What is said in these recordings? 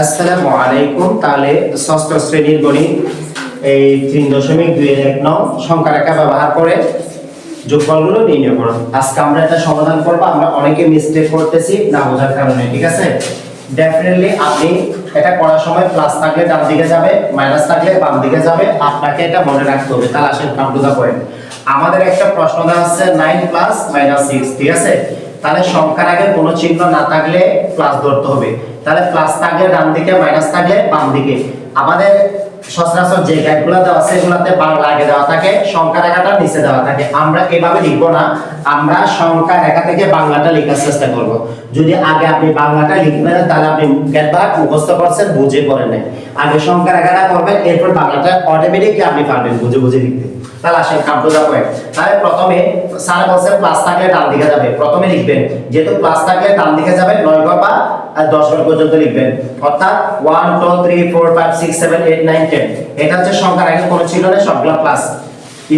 আসসালামু আলাইকুম। তাহলে ষষ্ঠ শ্রেণির গণিত, এই তিন দশমিক দুই এক নং সংখ্যা রেখা ব্যবহার করে যোগফলগুলো নির্ণয় করো আজকে আমরা এটা সমাধান করব। আমরা অনেকে মিস্টেক করতেছি, না বোঝার কারণে, ঠিক আছে? ডেফিনেটলি আপনি এটা করার সময় প্লাস থাকলে ডান দিকে যাবে মাইনাস থাকলে বাম দিকে যাবে। আপনাকে এটা মনে রাখতে হবে। তাহলে আসেন কাম টু আমাদের একটা প্রশ্ন দেওয়া আছে নাইন প্লাস মাইনাস সিক্স ঠিক আছে? তাহলে সংখ্যার আগে কোনো চিহ্ন না থাকলে প্লাস ধরতে হবে। তাহলে প্লাস থাকলে ডান দিকে মাইনাস থাকলে বাম দিকে। আমাদের সচরাচর যে গাইডগুলো দেওয়া আছে, এগুলোতে বাংলা আগে দেওয়া থাকে, সংখ্যা রেখাটা নিচে দেওয়া থাকে। আমরা এভাবে লিখব না, আমরা সংখ্যা রেখা থেকে বাংলাটা লেখার চেষ্টা করব। যদি আগে আপনি বাংলাটা লিখবেন, তাহলে আপনি গেটবার মুখস্থ করছেন, বুঝে পড়ে নেন আগে সংখ্যা রেখাটা করবেন, এরপর বাংলাটা অটোমেটিকলি আপনি পারবেন বুঝে বুঝে লিখতে। তাহলে আসেন দা পয়েন্ট তাহলে প্রথমে স্যার বলছে প্লাস থাকলে ডান দিকে যাবে। প্রথমে লিখবেন, যেহেতু প্লাস থাকলে ডান দিকে যাবে, নয় আর দশ নম্বর পর্যন্ত লিখবেন। অর্থাৎ one two three four five six seven eight nine ten এটা হচ্ছে সংখ্যার আগে কোনো ছিল না, সবগুলো প্লাস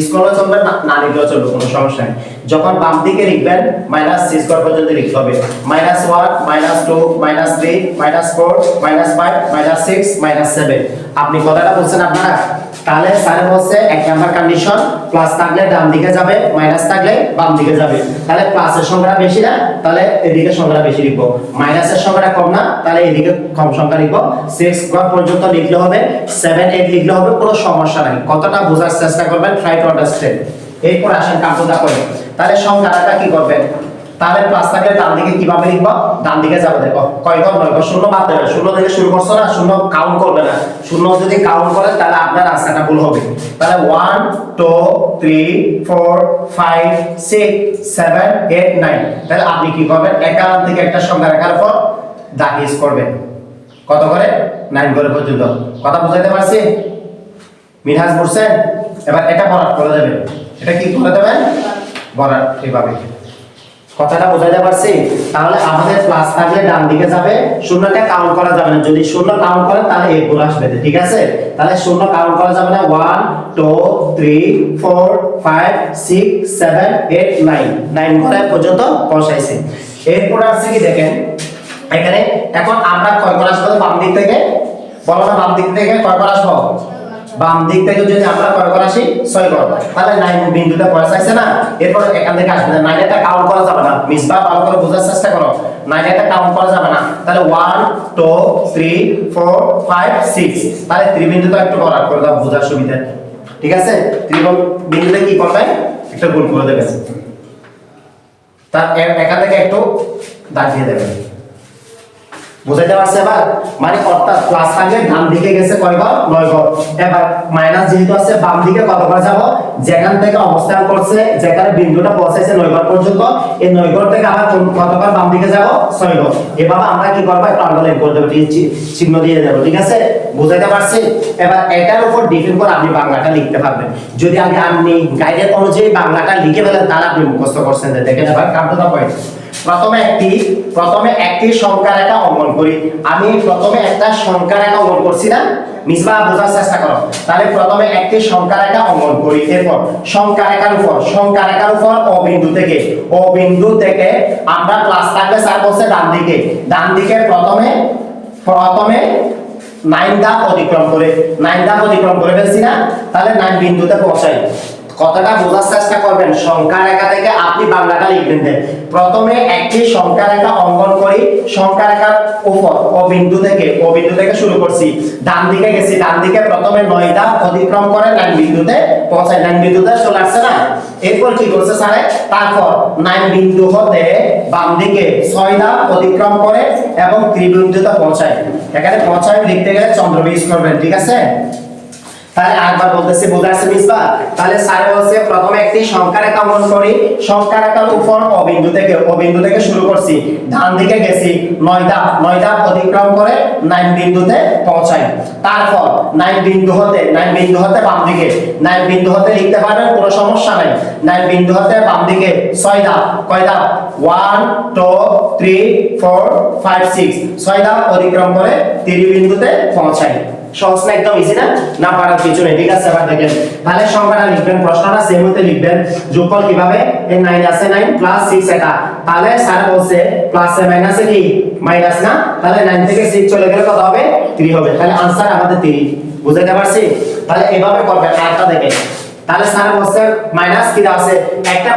স্কলও চলবে না লিখলেও চলবে, কোনো সমস্যা নেই। যখন বাম দিকে লিখবেন মাইনাস সিক্স ঘর পর্যন্ত লিখতে হবে। Minus one minus two minus three minus four minus five minus six minus seven আপনি কথাটা বলছেন আপনারা, তাহলে স্যার বলছে এক নাম্বার কন্ডিশন প্লাস থাকলে ডান দিকে যাবে মাইনাস থাকলে বাম দিকে যাবে। তাহলে প্লাসের সংখ্যাটা বেশি না, তাহলে এদিকে সংখ্যাটা বেশি লিখব। মাইনাসের সংখ্যাটা কম না, তাহলে এদিকে কম সংখ্যা লিখব। সিক্স ঘর পর্যন্ত লিখলে হবে সেভেন এইট লিখলে হবে, কোনো সমস্যা নাই। কতটা বোঝার চেষ্টা করবেন ট্রাই টু আন্ডারস্ট্যান্ড এরপর আসেন কাকুদা করে। তাহলে সংখ্যাটা কি করবেন? তাহলে প্লাস থাকলে ডান দিকে কীভাবে লিখব? ডান দিকে যাবে, দেখো। কয় নয় শূন্য বাদ দেবে। শূন্য থেকে শুরু করছ না? শূন্য কাউন্ট করবে না। শূন্য যদি কাউন্ট করে, তাহলে আপনার রাস্তাটা ভুল হবে। তাহলে one two three four five six seven eight nine তাহলে আপনি কি করবেন? একান্ন থেকে একটা সংখ্যা রাখার পর দাগিস করবেন। কত করে? নাইন করে পর্যন্ত। কথা বুঝাইতে পারছি? মিনহাজ বুঝছেন এবার এটা বরাদ করে দেবেন এটা কি করে দেবেন? বরাদ, এইভাবে। কথাটা বোঝাতে পারছি? তাহলে আমাদের প্লাস থাকলে ডান দিকে যাবে শূন্যটা কাউন্ট করা যাবে না। যদি শূন্য কাউন্ট করে, তাহলে এই গুণ আসবে ঠিক আছে? তাহলে শূন্য কাউন্ট করা যাবে না। One two three four five six seven eight nine nine করে পর্যন্ত? পৌঁছাইছে এরপর আসছে কি দেখেন? এখানে এখন আমরা কয় করে আসব? বাম দিক থেকে? বলো না, বাম দিক থেকে কয় করে আসব? বাম দিক থেকে যদি আমরা কয় করে আসি, ছয় ঘর তাহলে নাইন বিন্দুটা পড়ে চাইছে না। এরপর এখান থেকে আসবে না। এটা কাউন্ট করা যাবে না। মিসবা ভালো করে বোঝার চেষ্টা করো। নাইন এটা কাউন্ট করা যাবে না। তাহলে one two three four five six তাহলে ত্রিবিন্দুটা একটু বরাদ করে দাও, বোঝার সুবিধা। ঠিক আছে? ত্রিকোণ বিন্দুতে কি করবে? একটা গুণ করে দেবে। তার এখান থেকে একটু দাগ দিয়ে দেবেন বুঝাইতে পারছে এবার? মানে অর্থাৎ প্লাস থাকলে ডান দিকে গেছে কয় ঘর নয় ঘর এবার মাইনাস যেহেতু আছে, বাম দিকে কত ঘর যাব? যেখান থেকে অবস্থান করছে, যেখানে বিন্দুটা পৌঁছাইছে নয় ঘর পর্যন্ত, এই নয় ঘর থেকে আবার কত ঘর বাম দিকে যাব? ছয় ঘর এভাবে আমরা কি করব? একটু আন্ডারলাইন করে দেবো চিহ্ন দিয়ে দেবো, ঠিক আছে? বুঝাইতে পারছি? এবার এটার উপর ডিপেন্ড করে আপনি বাংলাটা লিখতে পারবেন। যদি আমি আপনি গাইডের অনুযায়ী বাংলাটা লিখে ফেলেন, তাহলে আপনি মুখস্থ করছেন। দেখেন এবার কামটা পয়েন্ট প্রথমে একটি প্রথমে একটি সংখ্যা রেখা অঙ্কন করি। আমি প্রথমে একটা সংখ্যা রেখা অঙ্কন করছি না? মিসবা, বোঝার চেষ্টা করো। তাহলে প্রথমে একটি সংখ্যা রেখা অঙ্কন করি। এরপর সংখ্যা রেখার উপর সংখ্যা রেখার উপর ও বিন্দু থেকে। ও বিন্দু থেকে আমরা ক্লাস থাকলে স্যার বলছে ডান দিকে। ডান দিকে প্রথমে প্রথমে নাইন ধাপ অতিক্রম করে। নাইন ধাপ অতিক্রম করে ফেলছি না? তাহলে নাইন বিন্দুতে পৌঁছাই। কথাটা বোঝার চেষ্টা করবেন। সংখ্যা রেখা থেকে আপনি বাংলাটা লিখবেন প্রথমে একটি সংখ্যা রেখা অঙ্কন করি। সংখ্যা রেখার উপর, ও বিন্দু থেকে, ও বিন্দু থেকে শুরু করছি। ডান দিকে গেছি, ডান দিকে প্রথমে নয় ধাপ অতিক্রম করে নাইন বিন্দুতে পৌঁছায় নাইন বিন্দুতে চলে আসছে না? এরপর কি করছে স্যারে? তারপর নাইন বিন্দু হতে বাম দিকে ছয় ধাপ অতিক্রম করে এবং ত্রিবিন্দুতে পৌঁছায় এখানে পৌঁছায় লিখতে গেলে চন্দ্রবীজ করবেন, ঠিক আছে? তাহলে আরেকবার বলতেছি বোঝাচ্ছে মিসবা? তাহলে স্যার বলছে প্রথমে একটি সংখ্যা রেখা অঙ্কন করি। সংখ্যা রেখার উপর অবিন্দু থেকে অবিন্দু থেকে শুরু করছি। ডান দিকে গেছি, নয় ধাপ নয় ধাপ অতিক্রম করে নাইন বিন্দুতে পৌঁছাই। তারপর নাইন বিন্দু হতে নাইন বিন্দু হতে বাম দিকে। নাইন বিন্দু হতে লিখতে পারবেন, কোনো সমস্যা নাই। নাইন বিন্দু হতে বাম দিকে। ছয় ধাপ কয় ধাপ one, two, three, four, five, six. ছয় ধাপ অতিক্রম করে তিরি বিন্দুতে পৌঁছাই। সহজ না একদম ইজি না না পারার কিছু নেই ঠিক আছে এবার দেখেন তাহলে সংখ্যাটা লিখবেন প্রশ্নটা সেম হতে লিখবেন যোগফল কিভাবে এই 9 আছে 9 প্লাস 6 এটা তাহলে স্যার বলছে প্লাসে মাইনাসে কি মাইনাস না তাহলে 9 থেকে 6 চলে গেলে কত হবে 3 হবে তাহলে आंसर আমাদের 3 বুঝাতে পারছি তাহলে এভাবে করবেন আরেকটা দেখেন তাহলে স্যার বলছে মাইনাস কি দেওয়া আছে একটা